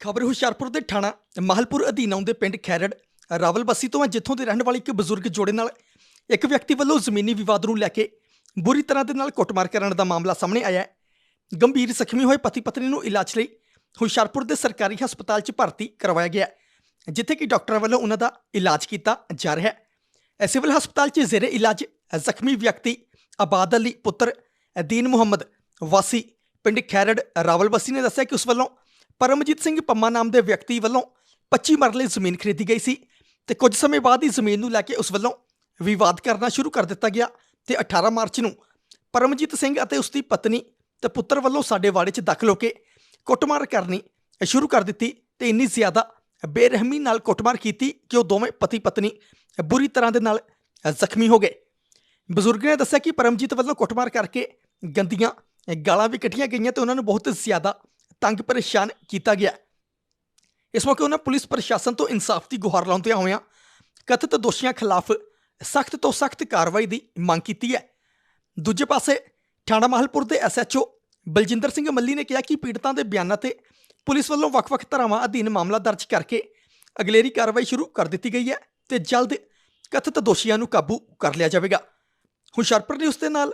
ਖਬਰ ਹੁਸ਼ਿਆਰਪੁਰ ਦੇ ਥਾਣਾ ਮਾਹਲਪੁਰ ਅਧੀਨ ਆਉਂਦੇ ਪਿੰਡ ਖੈਰੜ, ਰਾਵਲਬਸੀ ਤੋਂ ਹੈ ਜਿੱਥੋਂ ਦੇ ਰਹਿਣ ਵਾਲੇ ਇੱਕ ਬਜ਼ੁਰਗ ਜੋੜੇ ਨਾਲ ਇੱਕ ਵਿਅਕਤੀ ਵੱਲੋਂ ਜ਼ਮੀਨੀ ਵਿਵਾਦ ਨੂੰ ਲੈ ਕੇ ਬੁਰੀ ਤਰ੍ਹਾਂ ਦੇ ਨਾਲ ਕੁੱਟਮਾਰ ਕਰਨ ਦਾ ਮਾਮਲਾ ਸਾਹਮਣੇ ਆਇਆ ਹੈ। ਗੰਭੀਰ ਜ਼ਖਮੀ ਹੋਏ ਪਤੀ ਪਤਨੀ ਨੂੰ ਇਲਾਜ ਲਈ ਹੁਸ਼ਿਆਰਪੁਰ ਦੇ ਸਰਕਾਰੀ ਹਸਪਤਾਲ 'ਚ ਭਰਤੀ ਕਰਵਾਇਆ ਗਿਆ ਜਿੱਥੇ ਕਿ ਡਾਕਟਰਾਂ ਵੱਲੋਂ ਉਹਨਾਂ ਦਾ ਇਲਾਜ ਕੀਤਾ ਜਾ ਰਿਹਾ ਹੈ। ਸਿਵਲ ਹਸਪਤਾਲ 'ਚ ਜ਼ੇਰੇ ਇਲਾਜ ਜ਼ਖਮੀ ਵਿਅਕਤੀ ਆਬਾਦ ਅਲੀ ਪੁੱਤਰ ਦੀਨ ਮੁਹੰਮਦ ਵਾਸੀ ਪਿੰਡ ਖੈਰੜ, ਰਾਵਲਬਸੀ ਨੇ ਦੱਸਿਆ ਕਿ ਉਸ ਵੱਲੋਂ ਪਰਮਜੀਤ ਸਿੰਘ ਪੰਮਾ ਨਾਮ ਦੇ ਵਿਅਕਤੀ ਵੱਲੋਂ 25 ਮਰਲੇ ਜ਼ਮੀਨ ਖਰੀਦੀ ਗਈ ਸੀ ਤੇ ਕੁਝ ਸਮੇਂ ਬਾਅਦ ਹੀ ਜ਼ਮੀਨ ਨੂੰ ਲੈ ਕੇ ਉਸ ਵੱਲੋਂ ਵਿਵਾਦ ਕਰਨਾ ਸ਼ੁਰੂ ਕਰ ਦਿੱਤਾ ਗਿਆ ਤੇ 18 ਮਾਰਚ ਨੂੰ ਪਰਮਜੀਤ ਸਿੰਘ ਅਤੇ ਉਸ ਦੀ ਪਤਨੀ ਤੇ ਪੁੱਤਰ ਵੱਲੋਂ ਸਾਡੇ ਵਾੜੇ 'ਚ ਦਾਖਲ ਹੋ ਕੇ ਕੁੱਟਮਾਰ ਕਰਨੀ ਸ਼ੁਰੂ ਕਰ ਦਿੱਤੀ ਤੇ ਇੰਨੀ ਜ਼ਿਆਦਾ ਬੇਰਹਿਮੀ ਨਾਲ ਕੁੱਟਮਾਰ ਕੀਤੀ ਕਿ ਉਹ ਦੋਵੇਂ ਪਤੀ ਪਤਨੀ ਬੁਰੀ ਤਰ੍ਹਾਂ ਦੇ ਨਾਲ ਜ਼ਖਮੀ ਹੋ ਗਏ। ਬਜ਼ੁਰਗ ਨੇ ਦੱਸਿਆ ਕਿ ਪਰਮਜੀਤ ਵੱਲੋਂ ਕੁੱਟਮਾਰ ਕਰਕੇ ਗੰਦੀਆਂ ਗਾਲਾਂ ਵੀ ਕੱਢੀਆਂ ਗਈਆਂ ਤੇ ਉਹਨਾਂ ਨੂੰ ਬਹੁਤ ਜ਼ਿਆਦਾ ਤੰਗ ਪਰੇਸ਼ਾਨ ਕੀਤਾ ਗਿਆ। ਇਸ ਮੌਕੇ ਉਹਨਾਂ ਪੁਲਿਸ ਪ੍ਰਸ਼ਾਸਨ ਤੋਂ ਇਨਸਾਫ ਦੀ ਗੁਹਾਰ ਲਾਉਂਦਿਆਂ ਹੋਇਆਂ ਕਥਿਤ ਦੋਸ਼ੀਆਂ ਖਿਲਾਫ ਸਖਤ ਤੋਂ ਸਖਤ ਕਾਰਵਾਈ ਦੀ ਮੰਗ ਕੀਤੀ ਹੈ। ਦੂਜੇ ਪਾਸੇ ਥਾਣਾ ਮਾਹਲਪੁਰ ਦੇ ਐਸਐਚਓ ਬਲਜਿੰਦਰ ਸਿੰਘ ਮੱਲੀ ਨੇ ਕਿਹਾ ਕਿ ਪੀੜਤਾਂ ਦੇ ਬਿਆਨਾਂ ਤੇ ਪੁਲਿਸ ਵੱਲੋਂ ਵੱਖ-ਵੱਖ ਧਾਰਾਵਾਂ ਅਧੀਨ ਮਾਮਲਾ ਦਰਜ ਕਰਕੇ ਅਗਲੇਰੀ ਕਾਰਵਾਈ ਸ਼ੁਰੂ ਕਰ ਦਿੱਤੀ ਗਈ ਹੈ ਤੇ ਜਲਦ ਕਥਿਤ ਦੋਸ਼ੀਆਂ ਨੂੰ ਕਾਬੂ ਕਰ ਲਿਆ ਜਾਵੇਗਾ। ਹੁਸ਼ਿਆਰਪੁਰ ਨਿਊਜ਼ ਦੇ ਨਾਲ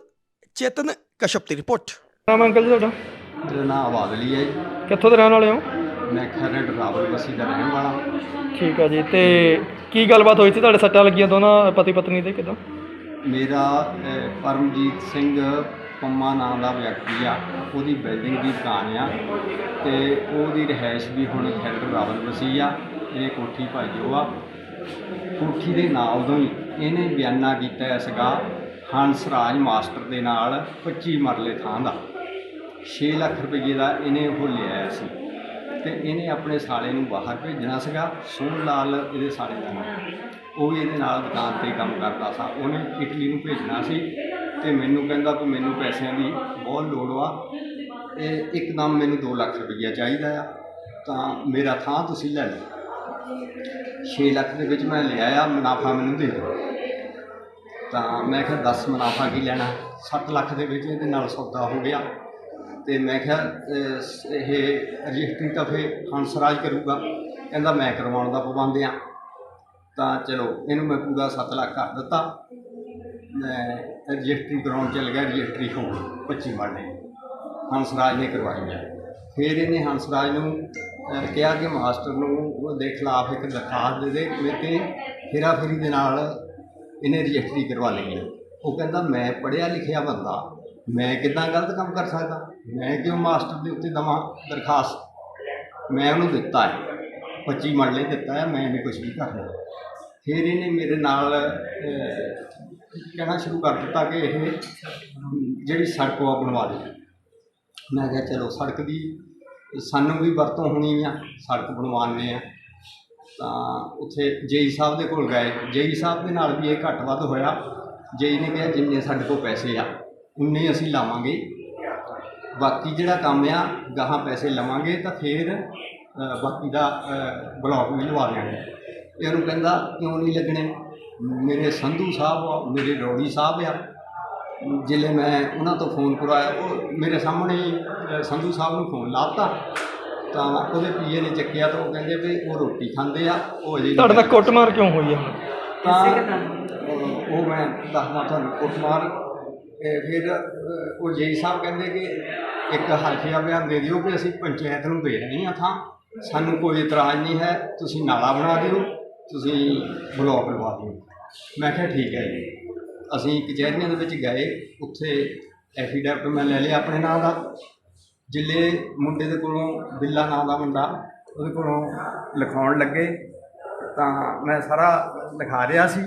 ਚੇਤਨ ਕਸ਼ਪ ਦੀ ਰਿਪੋਰਟ। ਨਾਮ ਅੰਕਲ ਜੀ ਤੁਹਾਡਾ? ਮੇਰਾ ਨਾਮ ਆਬਾਦਲੀ ਹੈ ਜੀ। ਕਿੱਥੋਂ ਦੇ ਰਹਿਣ ਵਾਲੇ ਹੋ? ਮੈਂ ਖਰੜ ਰਾਵਲ ਬਸੀ ਦਾ ਰਹਿਣ ਵਾਲਾ ਠੀਕ ਆ ਜੀ ਤੇ ਕੀ ਗੱਲਬਾਤ ਹੋਈ ਸੀ? ਤੁਹਾਡੇ ਸੱਟਾਂ ਲੱਗੀਆਂ ਦੋਨਾਂ ਪਤੀ ਪਤਨੀ ਦੇ ਕਿਦਾਂ? ਮੇਰਾ ਅਹ, ਪਰਮਜੀਤ ਸਿੰਘ ਪੰਮਾ ਨਾਮ ਦਾ ਵਿਅਕਤੀ ਆ। ਉਹਦੀ ਬਿਲਡਿੰਗ ਦੀ ਦੁਕਾਨ ਆ ਤੇ ਉਹਦੀ ਰਿਹਾਇਸ਼ ਵੀ ਹੁਣ ਖਰੜ ਰਾਵਲ ਬਸੀ ਆ। ਇਹ ਕੋਠੀ ਭਾਈਓ ਆ। ਕੋਠੀ ਦੇ ਨਾਲ ਤੋਂ ਹੀ ਇਹਨੇ ਬਿਆਨਾ ਕੀਤਾ ਸੀਗਾ ਹੰਸ ਰਾਜ ਮਾਸਟਰ ਦੇ ਨਾਲ 25 ਮਰਲੇ ਥਾਂ ਦਾ। 6 ਲੱਖ ਰੁਪਏ ਦਾ ਇਹਨੇ ਉਹ ਲਿਆ ਸੀ। ਤੇ ਇਹਨੇ ਆਪਣੇ ਸਾਲੇ ਨੂੰ ਬਾਹਰ ਭੇਜਣਾ ਸੀਗਾ, ਸੋਹਣ ਲਾਲ ਇਹਦੇ ਸਾਲੇ ਦਾ ਨਾਮ। ਉਹ ਵੀ ਇਹਦੇ ਨਾਲ ਦੁਕਾਨ ਤੇ ਕੰਮ ਕਰਦਾ ਸੀ। ਉਹਨੇ ਇਟਲੀ ਨੂੰ ਭੇਜਣਾ ਸੀ ਤੇ ਮੈਨੂੰ ਕਹਿੰਦਾ ਕਿ ਮੈਨੂੰ ਪੈਸਿਆਂ ਦੀ ਬਹੁਤ ਲੋੜ ਵਾ। ਤੇ ਇੱਕਦਮ ਮੈਨੂੰ 2 ਲੱਖ ਰੁਪਈਆ ਚਾਹੀਦਾ ਆ। ਤਾਂ ਮੇਰਾ ਥਾਂ ਤੁਸੀਂ ਲੈ ਲਓ। 6 ਲੱਖ ਦੇ ਵਿੱਚ ਮੈਂ ਲਿਆ ਆ, ਮੁਨਾਫਾ ਮੈਨੂੰ ਦੇ ਦਿਓ। ਤਾਂ ਮੈਂ ਕਿਹਾ 10 ਮੁਨਾਫਾ ਕੀ ਲੈਣਾ? 7 ਲੱਖ ਦੇ ਵਿੱਚ ਇਹਦੇ ਨਾਲ ਸੌਦਾ ਹੋ ਗਿਆ। ਤੇ ਮੈਂ ਕਿਹਾ ਅਹ, ਇਹ ਰਜਿਸਟਰੀ ਤਾਂ ਫੇ ਹੰਸਰਾਜ ਕਰੂਗਾ। ਕਹਿੰਦਾ ਮੈਂ ਕਰਵਾਉਣ ਦਾ ਪਾਬੰਦ ਆ। ਤਾਂ ਚਲੋ ਇਹਨੂੰ ਮੈਂ ਪੂਰਾ 7 ਲੱਖ ਕਰ ਦਿੱਤਾ। ਮੈਂ ਰਜਿਸਟਰੀ ਕਰਾਉਣ ਚੱਲ ਗਿਆ ਰਜਿਸਟਰੀ ਹੋ ਗਈ 25 ਮਾਰਨੇ ਹੰਸਰਾਜ ਨੇ ਕਰਵਾਈ ਹੈ ਫਿਰ ਇਹਨੇ ਹੰਸਰਾਜ ਨੂੰ ਅਹ, ਕਿਹਾ ਕਿ ਮਾਸਟਰ ਨੂੰ ਉਹਦੇ ਖਿਲਾਫ ਇੱਕ ਦਰਖਾਸਤ ਦੇ ਦੇ ਮੇਰੇ ਤੇ ਹੇਰਾ ਦੇ ਨਾਲ ਇਹਨੇ ਰਜਿਸਟਰੀ ਕਰਵਾ ਲਈ ਹੈ। ਉਹ ਕਹਿੰਦਾ ਮੈਂ ਪੜ੍ਹਿਆ ਲਿਖਿਆ ਬੰਦਾ। ਮੈਂ ਕਿਦਾਂ ਗਲਤ ਕੰਮ ਕਰ ਸਕਦਾ? ਮੈਂ ਕਿਉਂ ਮਾਸਟਰ ਦੇ ਉੱਤੇ ਦਵਾਂ ਦਰਖਾਸਤ? ਮੈਂ ਉਹਨੂੰ ਦਿੱਤਾ ਹੈ। 25 ਮਰਲੇ ਦਿੱਤਾ ਹੈ, ਮੈਂ ਇਹਨੇ ਕੁਝ ਨਹੀਂ ਕਰਨਾ ਫਿਰ ਇਹਨੇ ਮੇਰੇ ਨਾਲ ਕਹਿਣਾ ਸ਼ੁਰੂ ਕਰ ਦਿੱਤਾ ਕਿ ਇਹ ਜਿਹੜੀ ਸੜਕ ਉਹ ਬਣਵਾ ਦੇ। ਮੈਂ ਕਿਹਾ, ਚਲੋ, ਸੜਕ ਦੀ ਸਾਨੂੰ ਵੀ ਵਰਤੋਂ ਹੋਣੀ ਆ, ਸੜਕ ਬਣਵਾਉਂਦੇ ਆ। ਤਾਂ ਉੱਥੇ ਜੇਈ ਸਾਹਿਬ ਦੇ ਕੋਲ ਗਏ। ਜੇਈ ਸਾਹਿਬ ਦੇ ਨਾਲ ਵੀ ਇਹ ਘੱਟ ਵੱਧ ਹੋਇਆ। ਜੇਈ ਨੇ ਕਿਹਾ, ਜਿੰਨੇ ਸਾਡੇ ਕੋਲ ਪੈਸੇ ਆ ਉਨੇ ਅਸੀਂ ਲਾਵਾਂਗੇ। ਬਾਕੀ ਜਿਹੜਾ ਕੰਮ ਆ ਗਾਹਾਂ ਪੈਸੇ ਲਵਾਂਗੇ ਤਾਂ ਫਿਰ ਬਾਕੀ ਦਾ ਬਲੌਕ ਵੀ ਲਵਾ ਦਿਆਂਗੇ। ਇਹਨੂੰ ਕਹਿੰਦਾ ਕਿਉਂ ਨਹੀਂ ਲੱਗਣੇ? ਮੇਰੇ ਸੰਧੂ ਸਾਹਿਬ ਆ ਮੇਰੇ ਰੋੜੀ ਸਾਹਿਬ ਆ। ਜਿਲੇ ਮੈਂ ਉਹਨਾਂ ਤੋਂ ਫੋਨ ਕਰਵਾਇਆ ਉਹ ਮੇਰੇ ਸਾਹਮਣੇ ਸੰਧੂ ਸਾਹਿਬ ਨੂੰ ਫੋਨ ਲਾਤਾ। ਤਾਂ ਉਹਦੇ ਪੀਏ ਨੇ ਚੱਕਿਆ ਤਾਂ ਉਹ ਕਹਿੰਦੇ ਵੀ ਉਹ ਰੋਟੀ ਖਾਂਦੇ ਆ ਉਹ ਅਜੇ ਤੁਹਾਡੇ ਨਾਲ ਕੁੱਟਮਾਰ ਕਿਉਂ ਹੋਈ ਆ? ਤਾਂ ਉਹ ਮੈਂ ਦੱਸਦਾ ਤੁਹਾਨੂੰ ਕੁੱਟਮਾਰ ਫਿਰ ਉਹ ਜੇਈ ਸਾਹਿਬ ਕਹਿੰਦੇ ਕਿ ਇੱਕ ਹਲਫੀਆ ਬਿਆਨ ਦੇ ਦਿਓ ਕਿ ਅਸੀਂ ਪੰਚਾਇਤ ਨੂੰ ਦੇ ਰਹੇ ਹਾਂ ਥਾਂ। ਸਾਨੂੰ ਕੋਈ ਇਤਰਾਜ਼ ਨਹੀਂ ਹੈ, ਤੁਸੀਂ ਨਾਲਾ ਬਣਾ ਦਿਓ, ਤੁਸੀਂ ਬਲੌਕ ਲਵਾ ਦਿਓ। ਮੈਂ ਕਿਹਾ ਠੀਕ ਹੈ ਜੀ। ਅਸੀਂ ਕਚਹਿਰੀਆਂ ਦੇ ਵਿੱਚ ਗਏ, ਉੱਥੇ ਐਫੀਡੈਵਿਟ ਮੈਂ ਲੈ ਲਿਆ ਆਪਣੇ ਨਾਂ ਦਾ। ਜਿੱਲੇ ਮੁੰਡੇ ਦੇ ਕੋਲੋਂ ਬਿੱਲਾ ਨਾਂ ਦਾ ਮੁੰਡਾ, ਉਹਦੇ ਕੋਲੋਂ ਲਿਖਾਉਣ ਲੱਗੇ। ਤਾਂ ਮੈਂ ਸਾਰਾ ਲਿਖਾ ਰਿਹਾ ਸੀ।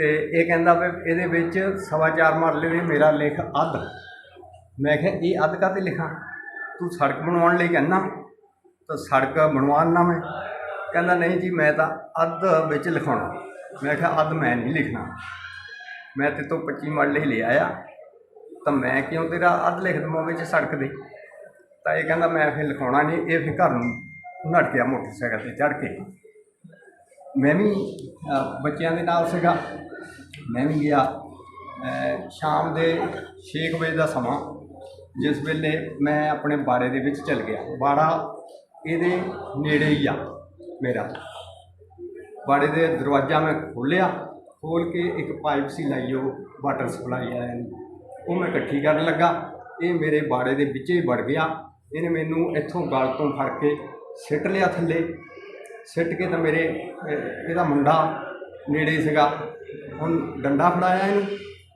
ਤੇ ਇਹ ਕਹਿੰਦਾ ਵੀ ਇਹਦੇ ਵਿੱਚ ਸਵਾ ਚਾਰ ਮਰਲੇ ਦੇ ਮੇਰਾ ਲਿਖ ਅੱਧ। ਮੈਂ ਕਿਹਾ, ਇਹ ਅੱਧ ਕਾਤੇ ਲਿਖਾਂ? ਤੂੰ ਸੜਕ ਬਣਾਉਣ ਲਈ ਕਹਿੰਦਾ, ਤਾਂ ਸੜਕ ਬਣਵਾਉਣਾ ਮੈਂ। ਕਹਿੰਦਾ, ਨਹੀਂ ਜੀ, ਮੈਂ ਤਾਂ ਅੱਧ ਵਿੱਚ ਲਿਖਾਉਣਾ। ਮੈਂ ਕਿਹਾ, ਅੱਧ ਮੈਂ ਨਹੀਂ ਲਿਖਣਾ। ਮੈਂ ਤੇ ਤੋਂ 25 ਮਰਲੇ ਹੀ ਲੈ ਆਇਆ। ਤਾਂ ਮੈਂ ਕਿਉਂ ਤੇਰਾ ਅੱਧ ਲਿਖ ਦਵਾਂ ਵਿੱਚ ਸੜਕ ਦੇ? ਤਾਂ ਇਹ ਕਹਿੰਦਾ, ਮੈਂ ਫਿਰ ਲਿਖਾਉਣਾ ਨਹੀਂ। ਇਹ ਫਿਰ ਘਰ ਨੂੰ ਨੱਠ ਗਿਆ ਮੋਟਰਸਾਈਕਲ ਤੇ ਚੜ੍ਹ ਕੇ। ਮੈਂ ਵੀ ਬੱਚਿਆਂ ਦੇ ਨਾਲ ਸੀਗਾ। ਮੈਂ ਵੀ ਗਿਆ ਸ਼ਾਮ ਦੇ ਛੇ ਕੁ ਵਜੇ ਦਾ ਸਮਾਂ, ਜਿਸ ਵੇਲੇ ਮੈਂ ਆਪਣੇ ਬਾੜੇ ਦੇ ਵਿੱਚ ਚਲ ਗਿਆ। ਬਾੜਾ ਇਹਦੇ ਨੇੜੇ ਹੀ ਆ ਮੇਰਾ। ਬਾੜੇ ਦੇ ਦਰਵਾਜ਼ਾ ਮੈਂ ਖੋਲ੍ਹਿਆ ਖੋਲ ਕੇ ਇੱਕ ਪਾਈਪ ਸੀ ਲਾਈ, ਉਹ ਵਾਟਰ ਸਪਲਾਈ ਵਾਲਿਆਂ ਦੀ। ਉਹ ਮੈਂ ਇਕੱਠੀ ਕਰਨ ਲੱਗਾ। ਇਹ ਮੇਰੇ ਬਾੜੇ ਦੇ ਵਿੱਚ ਹੀ ਵੜ ਗਿਆ। ਇਹਨੇ ਮੈਨੂੰ ਇੱਥੋਂ ਗਲ ਤੋਂ ਫੜ ਕੇ ਸਿੱਟ ਲਿਆ ਥੱਲੇ। ਸਿੱਟ ਕੇ ਤਾਂ ਮੇਰੇ ਇਹਦਾ ਮੁੰਡਾ ਨੇੜੇ ਸੀਗਾ। ਹੁਣ ਡੰਡਾ ਫੜਾਇਆ ਇਹਨੂੰ।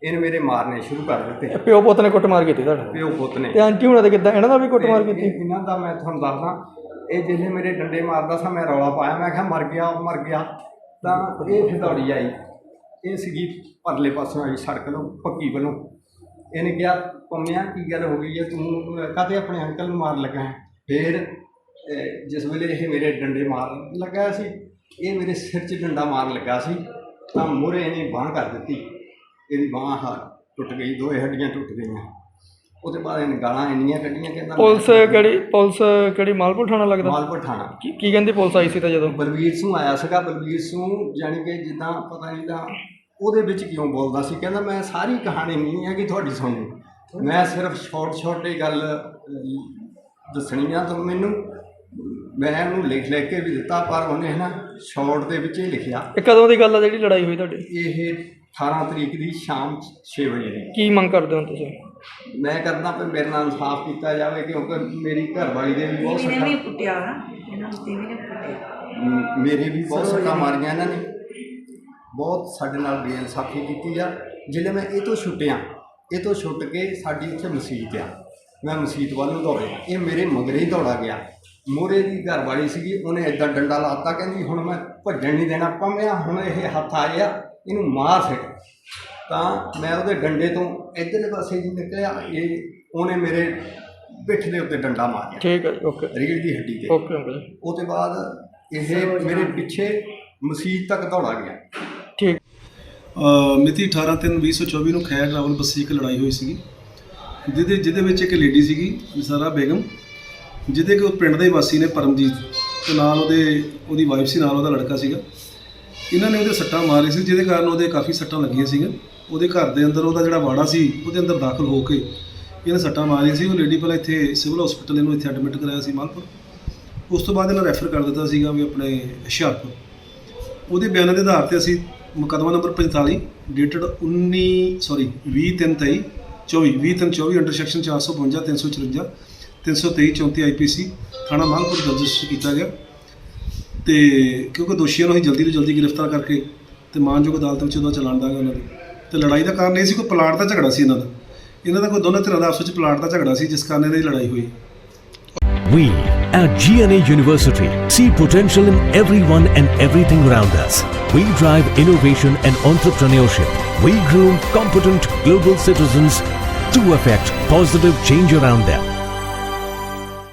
ਇਹਨੇ ਮੇਰੇ ਮਾਰਨੇ ਸ਼ੁਰੂ ਕਰ ਦਿੱਤੇ। ਪਿਓ ਪੁੱਤ ਨੇ ਕੁੱਟਮਾਰ ਕੀਤੀ ਤੁਹਾਡੇ ਪਿਓ ਪੁੱਤ ਨੇ। ਤੇ ਆਂਟੀ ਹੁਣਾਂ ਦੇ ਕਿੱਦਾਂ? ਇਹਨਾਂ ਦਾ ਵੀ ਕੁੱਟਮਾਰ ਕੀਤੀ? ਇਹ- ਇਹਨਾਂ ਦਾ ਮੈਂ ਤੁਹਾਨੂੰ ਦੱਸਦਾ। ਇਹ ਜਿਹਨੇ ਮੇਰੇ ਡੰਡੇ ਮਾਰਦਾ ਸੀ ਮੈਂ ਰੌਲਾ ਪਾਇਆ। ਮੈਂ ਕਿਹਾ ਮਰ ਗਿਆ ਉਹ ਮਰ ਗਿਆ। ਤਾਂ ਇਹ ਫਿਰ ਦੌੜੀ ਆਈ। ਇਹ ਸੀਗੀ ਪਰਲੇ ਪਾਸੋਂ ਆਈ ਸੜਕ ਨੂੰ ਪੱਕੀ ਵੱਲੋਂ। ਇਹਨੇ ਕਿਹਾ ਪੰਮਿਆ ਕੀ ਗੱਲ ਹੋ ਗਈ ਹੈ? ਤੂੰ ਕਾਤੇ ਆਪਣੇ ਅੰਕਲ ਨੂੰ ਮਾਰ ਲੱਗਾ ਹੈ? ਫਿਰ ਅਹ, ਜਿਸ ਵੇਲੇ ਇਹ ਮੇਰੇ ਡੰਡੇ ਮਾਰਨ ਲੱਗਾ ਸੀ ਇਹ ਮੇਰੇ ਸਿਰ 'ਚ ਡੰਡਾ ਮਾਰਨ ਲੱਗਾ ਸੀ ਤਾਂ ਮੂਹਰੇ ਇਹਨੇ ਬਾਂਹ ਕਰ ਦਿੱਤੀ। ਇਹਦੀ ਬਾਂਹ ਟੁੱਟ ਗਈ ਦੋਏ ਹੱਡੀਆਂ ਟੁੱਟ ਗਈਆਂ। ਉਹਦੇ ਬਾਅਦ ਇਹਨੇ ਗਾਲਾਂ ਇੰਨੀਆਂ ਕੱਢੀਆਂ ਕਹਿੰਦਾ ਪੁਲਿਸ ਕਿਹੜੀ ਪੁਲਿਸ ਕਿਹੜੀ ਮਾਲਪੁਰ ਥਾਣਾ ਲੱਗਦਾ? ਮਾਲਪੁਰ ਥਾਣਾ। ਕੀ ਕੀ ਕਹਿੰਦੀ ਪੁਲਿਸ ਆਈ ਸੀ ਤਾਂ ਜਦੋਂ? ਬਲਵੀਰ ਸਿੰਘ ਆਇਆ ਸੀਗਾ ਬਲਵੀਰ ਸਿੰਘ ਜਾਣੀ ਕਿ ਜਿੱਦਾਂ ਪਤਾ ਨਹੀਂ ਤਾਂ ਉਹਦੇ ਵਿੱਚ ਕਿਉਂ ਬੋਲਦਾ ਸੀ। ਕਹਿੰਦਾ ਮੈਂ ਸਾਰੀ ਕਹਾਣੀ ਨਹੀਂ ਹੈ ਕਿ ਤੁਹਾਡੀ ਸੁਣਨੀ। ਮੈਂ ਸਿਰਫ ਛੋਟ ਛੋਟੇ ਗੱਲ ਦੱਸਣੀ ਆ ਤਾਂ ਮੈਨੂੰ। ਮੈਂ ਉਹਨੂੰ ਲਿਖ ਲਿਖ ਕੇ ਵੀ ਦਿੱਤਾ ਪਰ ਉਹਨੇ ਨਾ ਸ਼ਾਰਟ ਦੇ ਵਿੱਚ ਹੀ ਲਿਖਿਆ। ਇਹ ਕਦੋਂ ਦੀ ਗੱਲ ਆ ਜਿਹੜੀ ਲੜਾਈ ਹੋਈ ਤੁਹਾਡੀ? ਇਹ 18 ਤਰੀਕ ਦੀ ਸ਼ਾਮ 6 ਵਜੇ ਦੀ। ਕੀ ਮੰਗ ਕਰਦੇ ਹੋ ਤੁਸੀਂ? ਮੈਂ ਕਰਦਾ ਵੀ ਮੇਰੇ ਨਾਲ ਇਨਸਾਫ ਕੀਤਾ ਜਾਵੇ ਕਿਉਂਕਿ ਮੇਰੀ ਘਰਵਾਲੀ ਦੇ ਵੀ ਬਹੁਤ ਇਹਨੇ ਸੱਟਾਂ ਵੀ ਕੁੱਟਿਆ ਨਾ ਇਹਨਾਂ ਨੂੰ ਤੀਵੀਂ ਨੇ ਕੁੱਟਿਆ ਮ- ਮੇਰੇ ਵੀ ਬਹੁਤ ਸੱਟਾਂ ਮਾਰੀਆਂ ਇਹਨਾਂ ਨੇ। ਬਹੁਤ ਸਾਡੇ ਨਾਲ ਬੇਇਨਸਾਫੀ ਕੀਤੀ ਆ। ਜਿਹੜੇ ਮੈਂ ਇਹ ਤੋਂ ਛੁੱਟਿਆ ਇਹ ਤੋਂ ਛੁੱਟ ਕੇ ਸਾਡੀ ਇੱਥੇ ਮਸਜਿਦ ਆ। ਮੈਂ ਮਸਜਿਦ ਵੱਲ ਨੂੰ ਦੌੜਿਆ। ਇਹ ਮੇਰੇ ਮਗਰੇ ਹੀ ਦੌੜਾ ਗਿਆ। ਮੋਰੇ ਦੀ ਘਰ ਵਾਲੀ ਸੀਗੀ ਉਹਨੇ ਏਦਾਂ ਡੰਡਾ ਲਾਤਾ ਕਹਿੰਦੀ ਹੁਣ ਮੈਂ ਭੱਜਣ ਨਹੀਂ ਦੇਣਾ ਪੰਮਿਆ ਹੁਣ ਇਹ ਹੱਥ ਆਏ ਆ ਇਹਨੂੰ ਮਾਰ ਸਿੱਟ ਤਾਂ ਮੈਂ ਉਹਦੇ ਡੰਡੇ ਤੋਂ ਇੱਧਰਲੇ ਪਾਸੇ ਜੀ ਨਿਕਲਿਆ ਇਹ ਉਹਨੇ ਮੇਰੇ ਪਿੱਠ ਦੇ ਉੱਤੇ ਡੰਡਾ ਮਾਰਿਆ। ਠੀਕ ਹੈ ਓਕੇ। ਰੀੜ ਦੀ ਹੱਡੀ ਤੇ। ਓਕੇ ਅੰਕਲ ਜੀ ਉਹ ਤੋਂ ਬਾਅਦ ਇਹ ਮੇਰੇ ਪਿੱਛੇ ਮਸਜਿਦ ਤੱਕ ਦੌੜਾ ਗਿਆ। ਠੀਕ। ਅ, ਮਿਤੀ 18/3/2024 ਨੂੰ ਖੈਰ ਰਾਵਲ ਬੱਸੀ ਇੱਕ ਲੜਾਈ ਹੋਈ ਸੀਗੀ ਜਿਹਦੇ ਜਿਹਦੇ ਵਿੱਚ ਇੱਕ ਲੇਡੀ ਸੀਗੀ ਨਿਸਾਰਾ ਬੇਗਮ। ਜਿਹਦੇ ਕਿ ਉਹ ਪਿੰਡ ਦੇ ਵਾਸੀ ਨੇ ਪਰਮਜੀਤ ਤੇ ਨਾਲ ਉਹਦੇ, ਉਹਦੀ ਵਾਈਫ ਸੀ, ਨਾਲ ਉਹਦਾ ਲੜਕਾ ਸੀਗਾ। ਇਹਨਾਂ ਨੇ ਉਹਦੇ ਸੱਟਾਂ ਮਾਰੇ ਸੀ, ਜਿਹਦੇ ਕਾਰਨ ਉਹਦੇ ਕਾਫੀ ਸੱਟਾਂ ਲੱਗੀਆਂ ਸੀਗੀਆਂ। ਉਹਦੇ ਘਰ ਦੇ ਅੰਦਰ ਉਹਦਾ ਜਿਹੜਾ ਵਾੜਾ ਸੀ, ਉਹਦੇ ਅੰਦਰ ਦਾਖਲ ਹੋ ਕੇ ਇਹਨੇ ਸੱਟਾਂ ਮਾਰੀਆਂ ਸੀ। ਉਹ ਲੇਡੀ ਪਹਿਲਾਂ ਇੱਥੇ ਸਿਵਲ ਹਸਪੀਟਲ ਇਹਨੂੰ ਇੱਥੇ ਐਡਮਿਟ ਕਰਾਇਆ ਸੀ, ਮਾਲਪੁਰ। ਉਸ ਤੋਂ ਬਾਅਦ ਇਹਨਾਂ ਰੈਫਰ ਕਰ ਦਿੱਤਾ ਸੀਗਾ ਵੀ ਆਪਣੇ ਹੁਸ਼ਿਆਰਪੁਰ। ਉਹਦੇ ਬਿਆਨਾਂ ਦੇ ਆਧਾਰ ਤੇ ਅਸੀਂ ਮੁਕੱਦਮਾ number 45 dated 19 sorry 2323 24 2324 under section 452 354 323 34 IPC ਥਾਣਾ ਮਾਲਪੁਰ ਦਰਜ ਰਜਿਸਟਰ ਕੀਤਾ ਗਿਆ ਤੇ ਕਿਉਂਕਿ ਦੋਸ਼ੀਆਂ ਨੂੰ ਅਸੀਂ ਜਲਦੀ ਤੋਂ ਜਲਦੀ ਗ੍ਰਿਫਤਾਰ ਕਰਕੇ ਤੇ ਮਾਨਯੋਗ ਅਦਾਲਤ ਵਿੱਚ ਉਹਦਾ ਚਲਾਨ ਦਾਂਗੇ ਉਹਨਾਂ ਦੇ ਤੇ ਲੜਾਈ ਦਾ ਕਾਰਨ ਇਹ ਸੀ ਕੋਈ ਪਲਾਟ ਦਾ ਝਗੜਾ ਸੀ ਇਹਨਾਂ ਦਾ ਇਹਨਾਂ ਦਾ ਕੋਈ ਦੋਨਾਂ ਧਿਰਾਂ ਦਾ ਆਪਸ ਵਿੱਚ ਪਲਾਟ ਦਾ ਝਗੜਾ ਸੀ ਜਿਸ ਕਾਰਨ ਇਹਨਾਂ ਦੀ ਲੜਾਈ ਹੋਈ We at GNA University see potential in everyone and everything around us. We drive innovation and entrepreneurship. We groom competent global citizens to affect positive change around them.